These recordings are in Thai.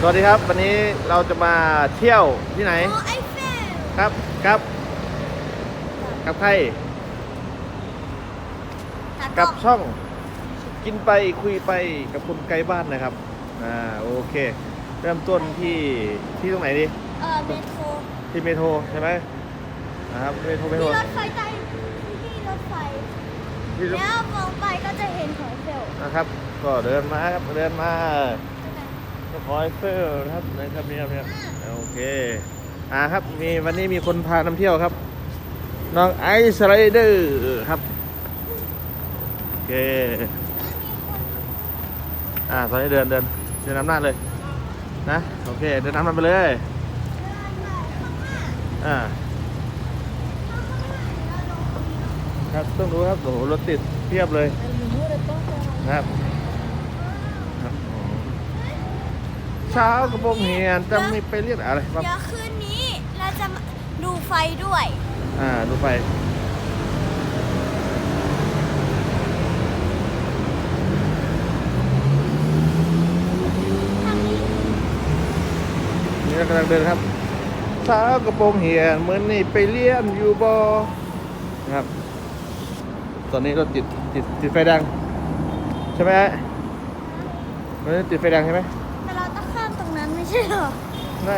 สวัสดีครับ วันนี้เราจะมาเที่ยวที่ไหนโอ้ไอเฟลครับครับกับใครตัดกับออกช่อง กินไปคุยไปกับคนไกลบ้านนะครับอ่าโอเค เริ่มต้นที่ที่ตรงไหนดี เออเมโทรที่เมโทรใช่ไหมนะครับเมโทรเมโทรที่รถไฟใต้ที่รถไฟ ที่ แล้วมองไปก็จะเห็นหอยเฟลนะครับก็เดินมาครับเดินมาก็ คอยเฟลครับนะครับเนี่ยเนี่ยโอเคอ่าครับมีวันนี้มีคนพานำเที่ยวครับ น้องไอซ์สไลเดอร์ครับโอเคอ่าตอนนี้เดินเดินเดินนำหน้าเลยนะโอเคเดินนำหน้าไปเลยอ่าครับต้องดูครับโอ้โหรถติดเพียบเลยครับอ๋อ เช้ากระโปรงเหียนจะมีไปเรียกอะไรบ้างเดี๋ยวคืนนี้เราจะมาดูไฟด้วย อ่าดูไป ทางนี้นี่เรากำลังเดินครับเช้ากระโปรงเหียนเหมือนนี่ไปเลี้ยนอยู่บอนะครับ ตอนนี้รถติดติดติดไฟแดงใช่ไหมมันติดไฟแดงใช่ไหม แต่เราต้องข้ ใช่เหรอได้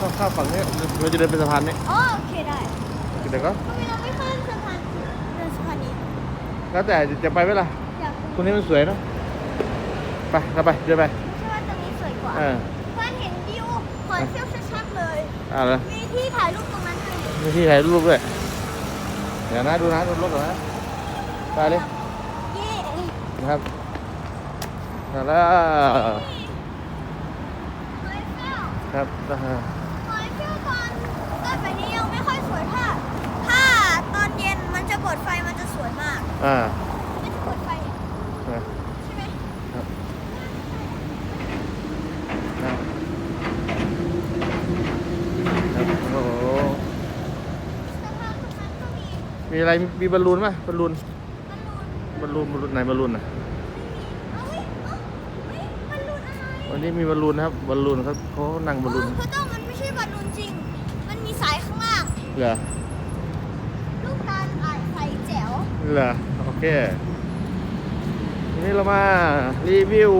ต้องข้ามฝั่งนี้เราจะเดินไปสะพานนี้อ๋อโอเคได้เดี๋ยวก็ทำไมเราไม่ข้ามสะพานเดินสะพานนี้แล้วแต่จะไปไหมล่ะอยากตรงนี้มันสวยเนอะไปเราไปเดินไปใช่ว่าตรงนี้สวยกว่าเออเพื่อนเห็นวิวหอยเฟลชัดๆเลยอ่าแล้วมีที่ถ่ายรูปตรงนั้นด้วยมีที่ถ่ายรูปด้วยเดี๋ยวนะดูนะดูรถก่อนนะไปเลยเย่นะครับมาแล้วหอยเฟล ครับอ่าฮะหอยเฟลตอนตอนแบบนี้ยังไม่ค่อยสวยถ้าถ้าตอนเย็นมันจะเปิดไฟมันจะสวยมากอ่ามันจะเปิดไฟเนี่ยอ่าใช่ไหมครับครับครับโอ้โหสะพานตรงนั้นก็มีมีอะไรมีบอลลูนไหมบอลลูนบอลลูนบอลลูนบอลลูนไหนบอลลูนอะ เอาเฮ้ยเอาเฮ้ยบอลลูนอะไร วันนี้มีบอลลูนนะครับบอลลูนเขาเขานั่งบอลลูนเเพราะต้องมันไม่ใช่บอลลูนจริง มันมีสายข้างล่างเหรอลูกตาลอ่ายใสแจ๋วเหรอโอเคทีนี้เรามารีวิว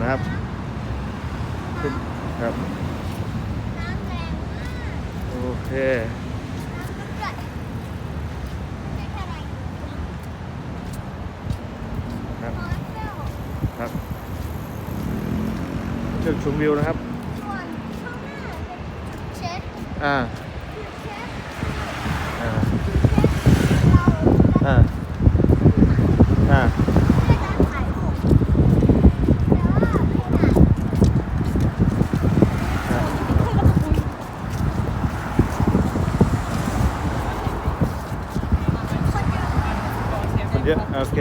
นะครับครับน้ำแรงมากโอเค น้ำลึกด้วยไม่แค่ไร ครับ หอยเฟล ครับจุด ชมวิวนะครับ ส่วนข้างหน้าเป็นเช็ดอ่าเช็ดอ่า เราอ่า อ่า เพื่อการถ่ายรูปแต่ว่าไม่นานอ่า คนเยอะ คนเยอะ โอเค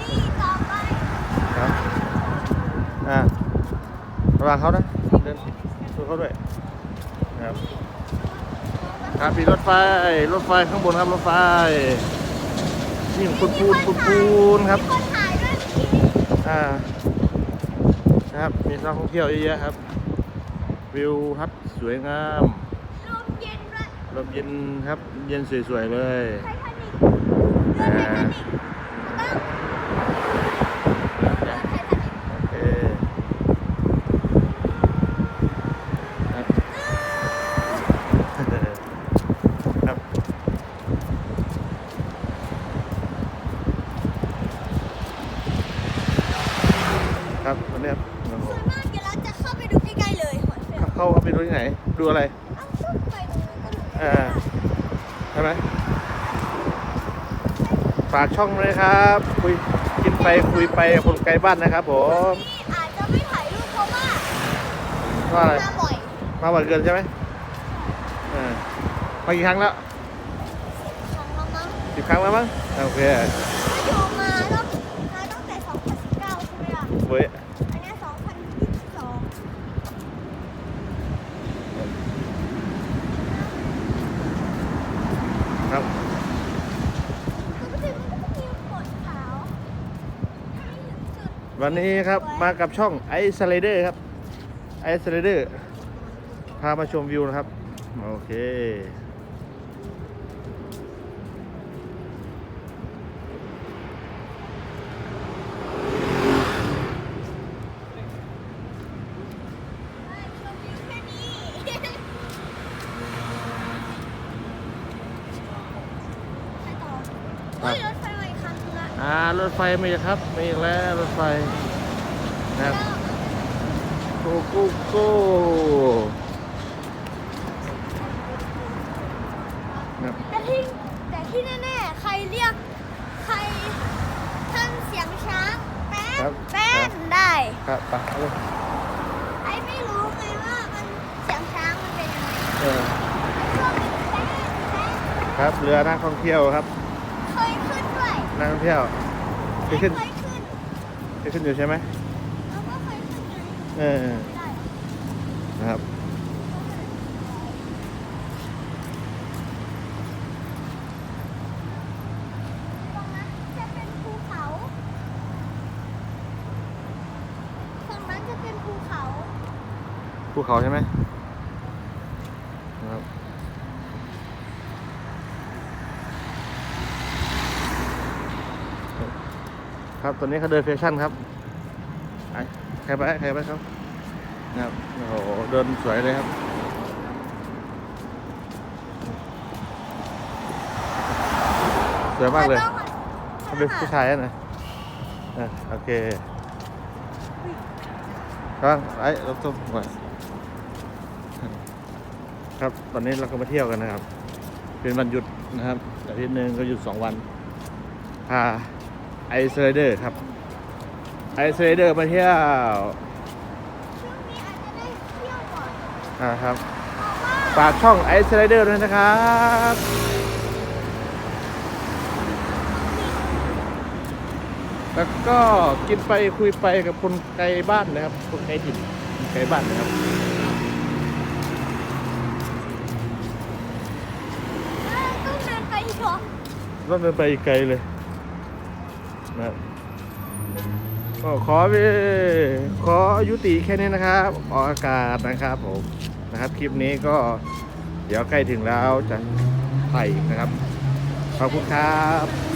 นี่ต่อไป ครับ อ่า ระวังเขานะเดินดูเขาด้วยครับครับมีรถไฟรถไฟข้างบนครับรถไฟนี่ปูนปูนปูนปูนครับมีคนถ่ายด้วยเมื่อกี้อ่านะครับมีนักท่องเที่ยวเยอะแยะครับ วิวทัศน์สวยงามลมเย็นด้วยลมเย็นครับเย็นสวยๆเลยไททานิกเรือไททานิกต้องเรือไททานิก โอเคครับครับ ครับวันนี้ครับโอ้โห ส่วนมากเดี๋ยวเราจะเข้าไปดูใกล้ๆเลยหอยเฟล เข้าเข้าไป ดูที่ไหนดูอะไรเอาซุ่มไปตรงนั้นก็ดูอ่าใช่ไหมฝากช่องเลยครับ คุยกินไปคุยไปคนไกลบ้านนะครับผมนี่อาจจะไม่ถ่ายรูปเพราะว่าว่าอะไรมาบ่อยมาบ่อยเกินใช่ไหมอ่ามากี่ครั้งแล้วของเรามั้งสิบครั้งแล้วมั้งโอเคอยู่มาแล้วมาตั้งแต่2019ใช่ไหมล่ะเว้ยอันเนี้ย2022 ครับ ปกติมันก็จะมีข วันนี้ครับมากับช่องไอซ์สไลเดอร์ครับไอซ์สไลเดอร์พามาชมวิวนะครับ โอเค ชมวิวแค่นี้ไปต่อเฮ้ยรถไฟมาอีกคันนึงละ อ่า รถไฟมีครับ มีอีกแล้วรถไฟนะครับโกโก้โก้นะครับแต่ที่แต่ที่แน่ๆ ใครเรียก ใครทำเสียงช้างแป้นแป้นได้ครับไปเอาเลยไอ้ไม่รู้ไงว่ามันเสียงช้างมันเป็นยังไงเออชอบแป้นแป้นครับเรือนักท่องเที่ยวครับ เคยขึ้นด้วยนักท่องเที่ยวเค ยขึ้นเคยขึ้นเคยขึ้นอยู่ใช่ไหมแล้วก็เคยขึ้นไงเออได้นะครับ ตรงนั้นจะเป็นภูเขาตรงนั้นจะเป็นภูเขาภูเขาใช่ไหมนะครับ ครับตอนนี้เขาเดินแฟชั่นครับไปใครไปใครไปครับนะครับโอ้โหเดินสวยเลยครับสวยมากเลยเขาเป็นผู้ชายนะอะโอเคครับไอ้รถตู้หน่อยครับตอนนี้เราก็มาเที่ยวกันนะครับ เป็นวันหยุดนะครับอาทิตย์หนึ่งก็หยุดสองวันพา ไอซ์ไรเดอร์ครับ ไอซ์ไรเดอร์มาเที่ยวช่วงนี้อาจจะได้เที่ยวก่อนอ่าครับเพราะว่าฝากช่องไอซ์ไรเดอร์ด้วยนะครับแล้วก็กินไปคุยไปกับคนไกลบ้านนะครับ คนไกลถิ่นคนไกลบ้านนะครับเออต้องเดินไปอีกเหรอต้องเดินไปอีกไกลเลย นะก็ขอไปขอยุติแค่นี้นะครับออกอากาศนะครับผมนะครับ คลิปนี้ก็เดี๋ยวใกล้ถึงแล้วจะถ่ายนะครับ ขอบคุณครับ